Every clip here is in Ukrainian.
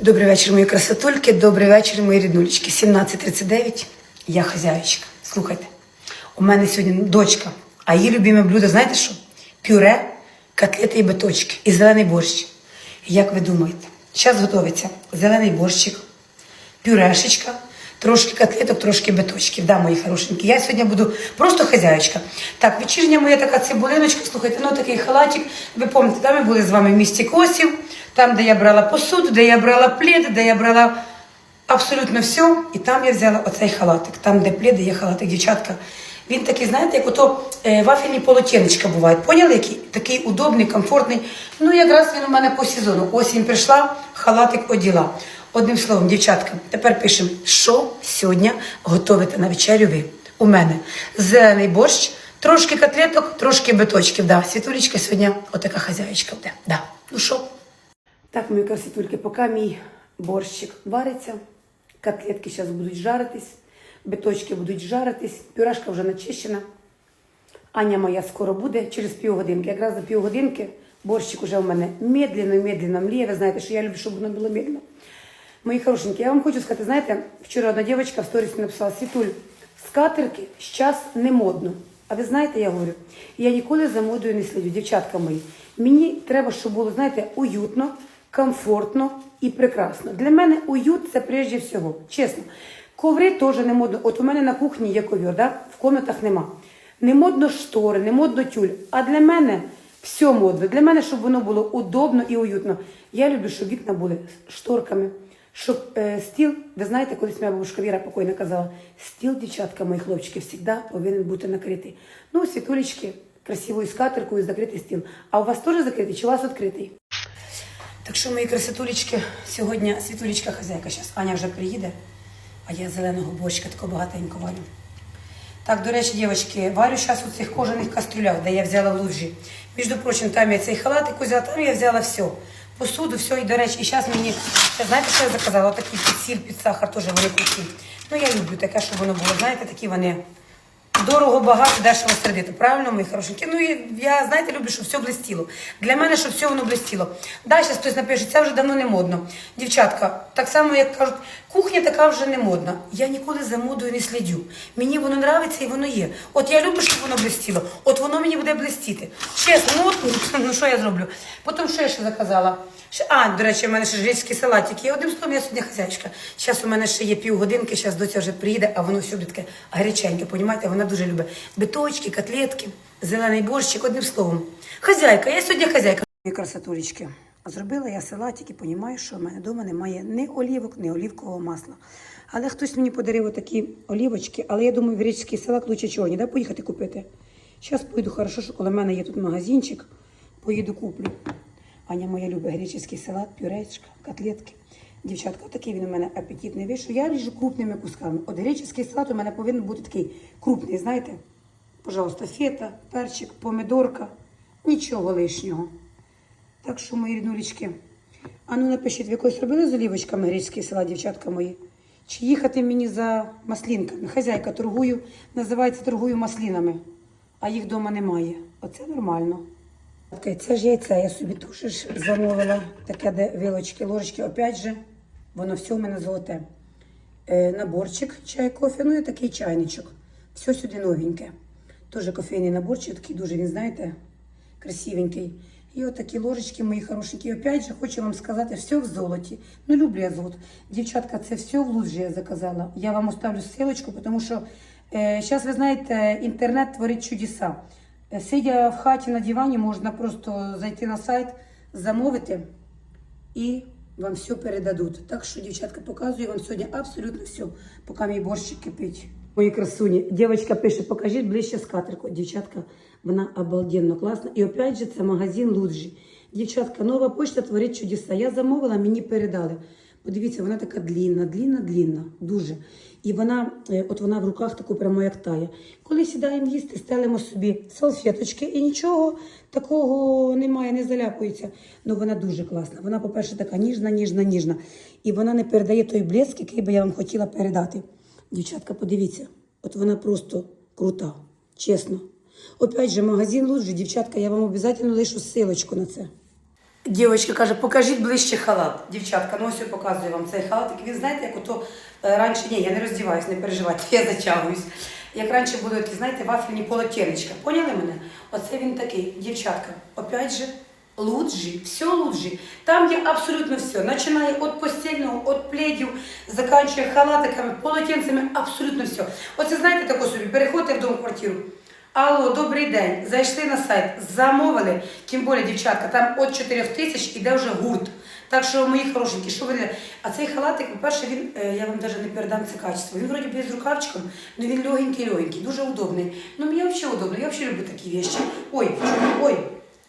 Добрий вечір, мої красотульки, добрий вечір, мої ріднулечки. 17.39, я хазяєчка. Слухайте, у мене сьогодні дочка, а її любиме блюдо, знаєте що? Пюре, котлети і биточки, і зелений борщ. Як ви думаєте, зараз готується зелений борщик, пюрешечка, трошки котлеток, трошки биточків. Да, мої хорошенькі. Я сьогодні буду просто хазяєчка. Так, вечірня моя така цибулиночка, слухайте, ну такий халатик. Ви пам'ятаєте, да, ми були з вами в місті Косів, там, де я брала посуду, де я брала плід, де я брала абсолютно все. І там я взяла оцей халатик. Там, де пліди, є халатик, дівчатка. Він такий, знаєте, як ото е, вафельні полотенечка бувають. Поняли, який? Такий удобний, комфортний. Ну, якраз він у мене по сезону. Осінь прийшла, халатик оділа. Одним словом, дівчатка, тепер пишемо, що сьогодні готовите на вечерю ви. У мене зелений борщ, трошки котлеток, трошки биточків. Да, світулечка сьогодні отака хазяєчка буде. Да. Ну що? Так, мої красотульки, поки мій борщик вариться, котлетки зараз будуть жаритись, биточки будуть жаритись, пюрешка вже начищена. Аня моя скоро буде через півгодинки. Якраз за півгодинки борщик уже у мене медленно-медленно мліє. Ви знаєте, що я люблю, щоб воно було медленно. Мої хорошенькі, я вам хочу сказати, знаєте, вчора одна дівчинка в сторіс написала, Світуль, скатерки зараз не модно. А ви знаєте, я говорю, я ніколи за модою не слідю, дівчатка мої. Мені треба, щоб було, знаєте, уютно, комфортно і прекрасно. Для мене уют це прежде всього, чесно. Коври теж не модно. От у мене на кухні є ковір, да? в комнатах нема. Не модно штори, не модно тюль. А для мене все модно. Для мене, щоб воно було удобно і уютно. Я люблю, щоб вікна були шторками, щоб е, стіл, ви знаєте, колись моя бабушка Віра покойна казала, стіл, дівчатка, мої хлопчики, завжди повинен бути накритий. Ну, світулечки, красивою скатеркою, закритий стіл. А у вас теж закритий чи у вас відкритий? Так що, мої красотулечки, сьогодні світулечка хазяйка. Зараз Аня вже приїде, а я зеленого борщика такого багатенько варю. Так, до речі, дівчатки, варю зараз у цих кожаних кастрюлях, де я взяла лужі. Між прочим, там я цей халатик взяла, там я взяла все. Посуду, все, і до речі, і зараз мені, знаєте, що я заказала? Отакий під сіль, під сахар, теж вони круті. Ну, я люблю таке, щоб воно було, знаєте, такі вони дорого, багато, дешево сердито. Правильно, мої хорошенькі? Ну, я, знаєте, люблю, щоб все блистіло. Для мене, щоб все воно блистіло. Далі хтось напише, це вже давно не модно. Дівчатка, так само, як кажуть, кухня така вже не модна. Я ніколи за модою не слідю. Мені воно нравиться і воно є. От я люблю, щоб воно блистіло. От воно мені буде блистіти. Чесно, ну от ну що я зроблю? Потім я ще заказала? Ще, а, до речі, в мене ще ж грецький салатик є. Одним словом, я сьогодні хазяйка. Зараз у мене ще є півгодинки, зараз доця вже приїде, а воно все буде таке гаряченьке, понімаєте? Вона дуже любить биточки, котлетки, зелений борщик, одним словом. Хазяйка, я сьогодні хазяйка. Красотулечки. Зробила я салатик і розумію, що в мене вдома немає ні олівок, ні олівкового масла. Але хтось мені подарив такі олівочки, але я думаю, греческий салат лучше чого, ні, да, поїхати купити. Зараз поїду, хорошо, що коли в мене є тут магазинчик, поїду куплю. Аня моя любить греческий салат, пюречка, котлетки. Дівчатка, такий він у мене апетитний вийшов. Я ріжу крупними кусками. От греческий салат у мене повинен бути такий крупний, знаєте? Пожалуйста, фета, перчик, помидорка, нічого лишнього. Так що, мої ріднулечки, а ну напишіть, ви колись робили з олівочками греческий салат, дівчатка мої? Чи їхати мені за маслінками? Хазяйка торгую, називається торгую маслінами, а їх вдома немає. Оце нормально. Це ж яйце, я собі теж замовила. Таке, де вилочки, ложечки. Опять же, воно все у мене золоте. Е, наборчик, чай, кофе, ну і такий чайничок. Все сюди новеньке. Теж кофейний наборчик, такий дуже, він, знаєте, красивенький. І отакі ложечки мої хорошенькі. Опять же, хочу вам сказати, все в золоті. Ну, люблю я золото. Дівчатка, це все в лужі я заказала. Я вам оставлю ссылочку, тому що зараз, ви знаєте, інтернет творить чудеса. Е, Сидя в хаті на дивані, можна просто зайти на сайт, замовити і вам все передадуть. Так що, дівчатка, показую вам сьогодні абсолютно все, поки мій борщик кипить. Мої красуні. Дівчатка пише, покажіть ближче скатерку. Дівчатка, вона обалденно класна. І опять же, це магазин Луджі. Дівчатка, нова почта творить чудеса. Я замовила, мені передали. Подивіться, вона така длінна, длінна, длінна, дуже. І вона, е, от вона в руках таку прямо як тає. Коли сідаємо їсти, стелимо собі салфеточки і нічого такого немає, не заляпується. Ну вона дуже класна. Вона, по-перше, така ніжна, ніжна, ніжна. І вона не передає той блеск, який би я вам хотіла передати. Дівчатка, подивіться, от вона просто крута, чесно. Опять же, магазин Луджі, дівчатка, я вам обов'язково лишу ссылочку на це. Дівчинка каже, покажіть ближче халат. Дівчатка, ну ось я показую вам цей халатик. Він знаєте, як ото е, раніше, ні, я не роздіваюсь, не переживайте, я затягуюсь. Як раніше були такі, знаєте, вафельні полотенечка. Поняли мене? Оце він такий, дівчатка, опять же, луджі, все луджі. Там є абсолютно все. Починає від постільного, від пледів, заканчує халатиками, полотенцями, абсолютно все. Оце знаєте таку собі, переходите в дом квартиру. Алло, добрий день. Зайшли на сайт, замовили. Тим більше, дівчатка, там від 4 тисяч іде вже гурт. Так що, мої хорошенькі, що ви. А цей халатик, по-перше, він, е, я вам навіть не передам це качество. Він вроді би з рукавчиком, але він легенький-легенький, дуже удобний. Ну, мені взагалі удобно, я взагалі люблю такі речі. Ой, ой,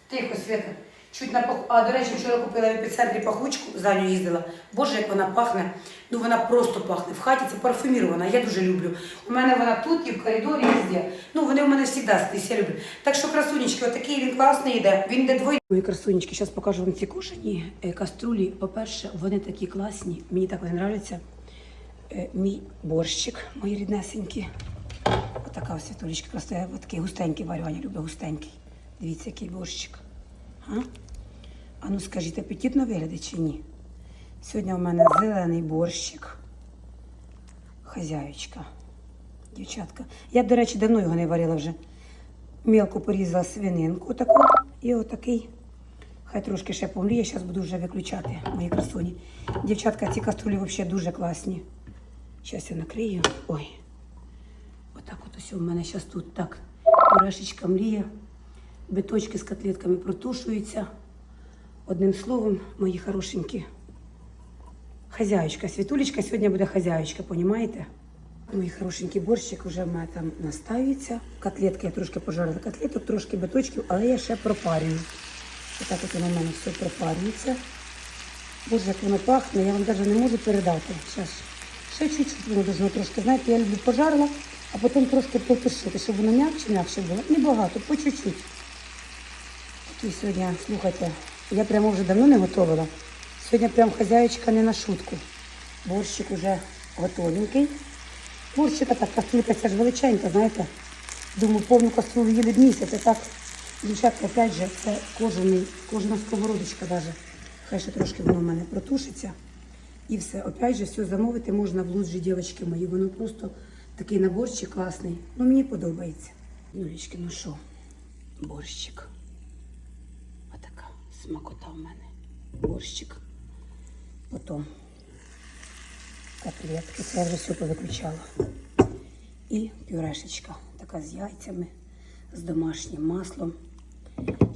тихо, Света. Чуть на пах... А, до речі, вчора купила в епіцентрі пахучку, за нею їздила. Боже, як вона пахне. Ну вона просто пахне. В хаті це парфюмірована, я дуже люблю. У мене вона тут і в коридорі, і. Ну, вони у мене завжди скрізь, я люблю. Так що, красунечки, отакий він класний йде. Він йде двоє. Мої красунечки, зараз покажу вам ці кошені е, каструлі. По-перше, вони такі класні. Мені так вони нравляться. Е, Мій борщик, мої ріднесенькі. Отака ось світулечка, просто я такий густенький варю, Аня любить густенький. Дивіться, який борщик. А? А ну скажіть, апетитно виглядить чи ні? Сьогодні у мене зелений борщик. Хазяючка. Дівчатка. Я, до речі, давно його не варила вже. Мілко порізала свининку таку. І отакий. Хай трошки ще помліє, зараз буду вже виключати мої красуні. Дівчатка, ці каструлі взагалі дуже класні. Зараз я накрию. Ой. Отак от ось у мене зараз тут так. Орешечка мріє. Биточки з котлетками протушуються. Одним словом, мої хорошенькі. Хазяючка, світулечка сьогодні буде хазяючка, понімаєте? Мої хорошенький борщик вже в мене там настаюється. Котлетки я трошки пожарила котлеток, трошки биточків, але я ще пропарюю. Отак от воно в мене все пропарюється. Боже, як воно пахне, я вам навіть не можу передати. Зараз ще чуть-чуть воно должно трошки. Знаєте, я люблю пожарила, а потім трошки потушити, щоб воно м'якше, м'якше було. Небагато, по чуть-чуть. Такий сьогодні, слухайте, я прямо вже давно не готувала. Сьогодні прям хазяєчка не на шутку. Борщик уже готовенький. Борщика так, кастрюлька ця ж величенька, знаєте. Думаю, повну кастрюлю їли б місяць, так, дівчатка, опять же, це кожаний, кожна сковородочка даже. Хай ще трошки воно в мене протушиться. І все, опять же, все замовити можна в луджі, дівчатки мої. Воно просто такий наборчик класний. Ну, мені подобається. Юлічки, ну що, борщик. Смакота в мене. Борщик. Потім котлетки. Це я вже все повиключала. І пюрешечка. Така з яйцями, з домашнім маслом.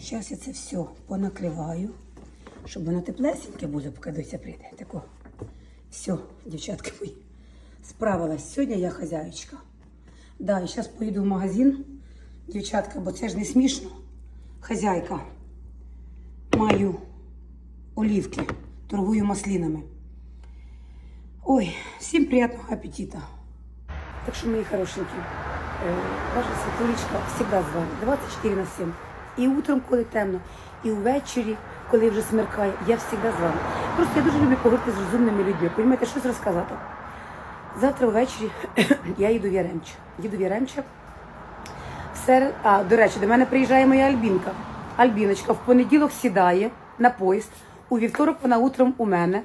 Зараз я це все понакриваю, щоб воно теплесеньке буде, поки доця прийде. Тако. Все, дівчатки мої. Справилась. Сьогодні я хазяючка. Да, і зараз поїду в магазин, дівчатка, бо це ж не смішно. Хазяйка. Маю олівки, торгую маслинами. Ой, всім приятного аппетита. Так що, мої хорошенькі, е, ваша світулечка завжди з вами, 24 на 7. І утром, коли темно, і ввечері, коли вже смеркає, я завжди з вами. Просто я дуже люблю поговорити з розумними людьми. Понімаєте, щось розказати. Завтра ввечері я їду в Яремче. Їду в Яремче. В сер- А, до речі, до мене приїжджає моя Альбінка. Альбіночка в понеділок сідає на поїзд. У вівторок вона утром у мене.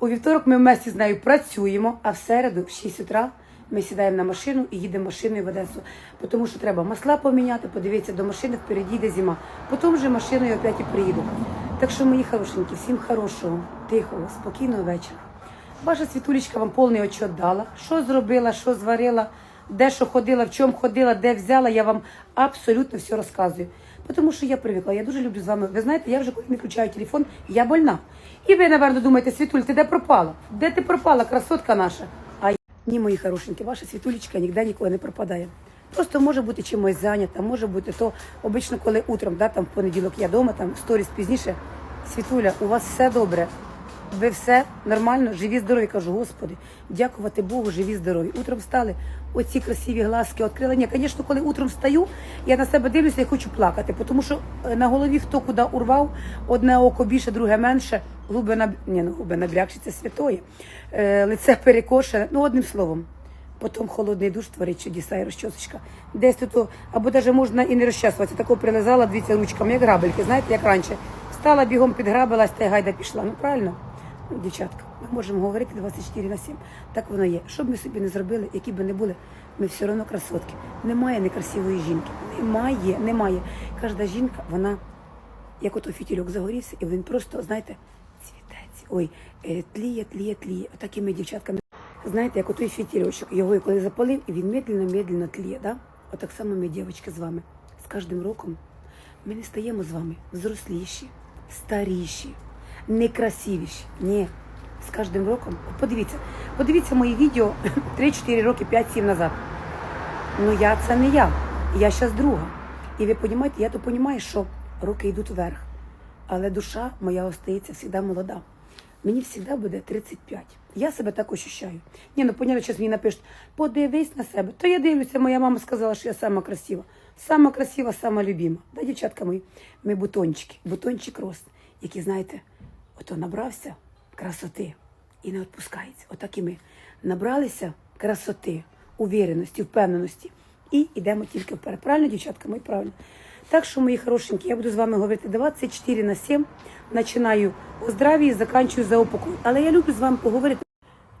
У вівторок ми вместе з нею працюємо, а в середу, в 6 утра, ми сідаємо на машину і їдемо машиною в Одесу. Тому що треба масла поміняти, подивитися до машини, впереді йде зима. Потім вже машиною опять і приїду. Так що, мої хорошенькі, всім хорошого, тихого, спокійного вечора. Ваша світулечка вам повний отчет дала. Що зробила, що зварила, де що ходила, в чому ходила, де взяла, я вам абсолютно все розказую. Тому що я привикла, я дуже люблю з вами. Ви знаєте, я вже коли не включаю телефон, я больна. І ви, напевно, думаєте, Світуль, ти де пропала? Де ти пропала, красотка наша? А я- ні, мої хорошенькі, ваша світулечка ніде ніколи не пропадає. Просто може бути чимось зайнята, може бути то обично, коли утром, да, там в понеділок я вдома, там сторіс пізніше. Світуля, у вас все добре. Ви все нормально, живі, здорові. Кажу, Господи, дякувати Богу, живі, здорові. Утром встали, оці красиві глазки відкрили. Ні, звісно, коли утром встаю, я на себе дивлюся і хочу плакати, тому що е, на голові хто куди урвав, одне око більше, друге менше, губи на ні, ну, губи набрякші, це святоє, е, лице перекошене. Ну, одним словом. Потім холодний душ творить чудеса і розчосочка. Десь тут, або навіть можна і не розчесуватися. Тако прилизала, дивіться, ручками, як грабельки, знаєте, як раніше. Встала бігом, підграбилась та й гайда пішла. Ну правильно? Дівчатка, ми можемо говорити 24 на 7. Так воно є. Що б ми собі не зробили, які б не були, ми все одно красотки. Немає некрасивої жінки. Немає, немає. Кожна жінка, вона, як ото фітільок загорівся, і він просто, знаєте, цвітеться. Ой, е, тліє, тліє, тліє. Отак і ми, дівчатками. Знаєте, як отой фітільочок, його коли запалив, і він медленно, медленно тліє, да? Отак само ми, дівчатки, з вами. З кожним роком ми не стаємо з вами взросліші, старіші, некрасивіші. Ні. З кожним роком. Подивіться, подивіться мої відео 3-4 роки, 5-7 назад. Ну я це не я. Я зараз друга. І ви розумієте, я то розумію, що роки йдуть вверх. Але душа моя остається завжди молода. Мені завжди буде 35. Я себе так ощущаю. Ні, ну понятно, зараз мені напишуть, подивись на себе. То я дивлюся, моя мама сказала, що я сама красива. Сама красива, сама любима. Да, дівчатка мої, ми бутончики, бутончик рост, який, знаєте, ото набрався красоти і не відпускається. Отак і ми набралися красоти, увереності, впевненості і йдемо тільки вперед. Правильно, дівчатка, мої правильно. Так що, мої хорошенькі, я буду з вами говорити 24 на 7. Починаю о здравії, заканчую за упокой. Але я люблю з вами поговорити.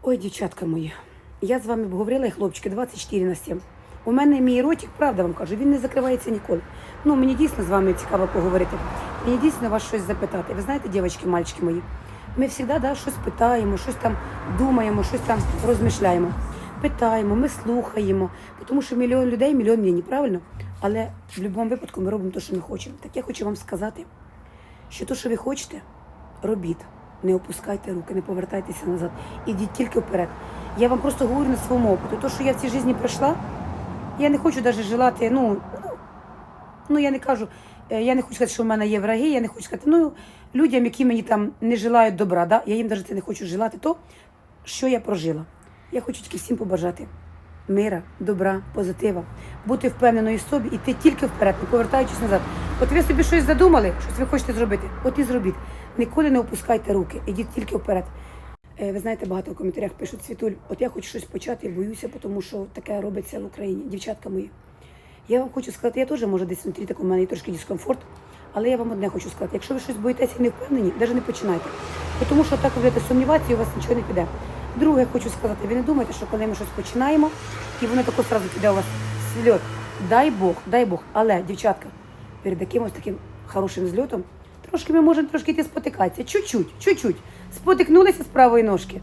Ой, дівчатка мої, я з вами говорила, і хлопчики, 24 на 7. У мене мій ротик, правда вам кажу, він не закривається ніколи. Ну, мені дійсно з вами цікаво поговорити. Мені дійсно вас щось запитати. Ви знаєте, дівчатки, мальчики мої, ми завжди да, щось питаємо, щось там думаємо, щось там розмишляємо. Питаємо, ми слухаємо, тому що мільйон людей, мільйон мнені, правильно? Але в будь-якому випадку ми робимо те, що ми хочемо. Так я хочу вам сказати, що те, що ви хочете, робіть. Не опускайте руки, не повертайтеся назад. Ідіть тільки вперед. Я вам просто говорю на своєму опиту. То, що я в цій житті пройшла, я не хочу навіть желати, ну, ну, ну я не кажу, я не хочу сказати, що в мене є враги, я не хочу сказати, ну, людям, які мені там не желають добра, да, я їм навіть не хочу желати, то, що я прожила. Я хочу тільки всім побажати мира, добра, позитива, бути впевненою в собі, іти тільки вперед, не повертаючись назад. От ви собі щось задумали, щось ви хочете зробити, от і зробіть. Ніколи не опускайте руки, ідіть тільки вперед. Е, Ви знаєте, багато в коментарях пишуть Світуль, от я хочу щось почати, боюся, тому що таке робиться в Україні. Дівчатка мої. Я вам хочу сказати, я теж може десь внутрі такого в мене трошки дискомфорт, але я вам одне хочу сказати: якщо ви щось боїтеся і не впевнені, навіть не починайте. Тому що так ви будете сумніватися і у вас нічого не піде. Друге, хочу сказати, ви не думайте, що коли ми щось починаємо, і воно тако одразу піде у вас зльот. Дай Бог, дай Бог. Але, дівчатка, перед якимось таким хорошим зльотом, трошки ми можемо трошки йти спотикатися. Чуть-чуть, чуть-чуть. Спотикнулися з правої ножки.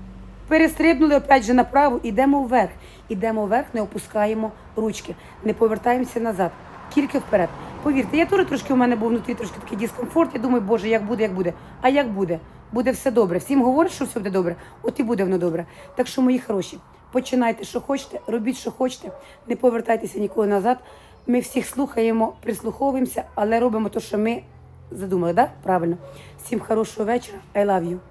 Перестрибнули опять же направо, ідемо вверх. Ідемо вверх, не опускаємо ручки, не повертаємося назад, тільки вперед. Повірте, я теж трошки у мене був внутрі трошки такий дискомфорт. Я думаю, боже, як буде, як буде. А як буде? Буде все добре. Всім говорять, що все буде добре, от і буде воно добре. Так що, мої хороші, починайте, що хочете, робіть, що хочете, не повертайтеся ніколи назад. Ми всіх слухаємо, прислуховуємося, але робимо те, що ми задумали, да? Правильно. Всім хорошого вечора. I love you.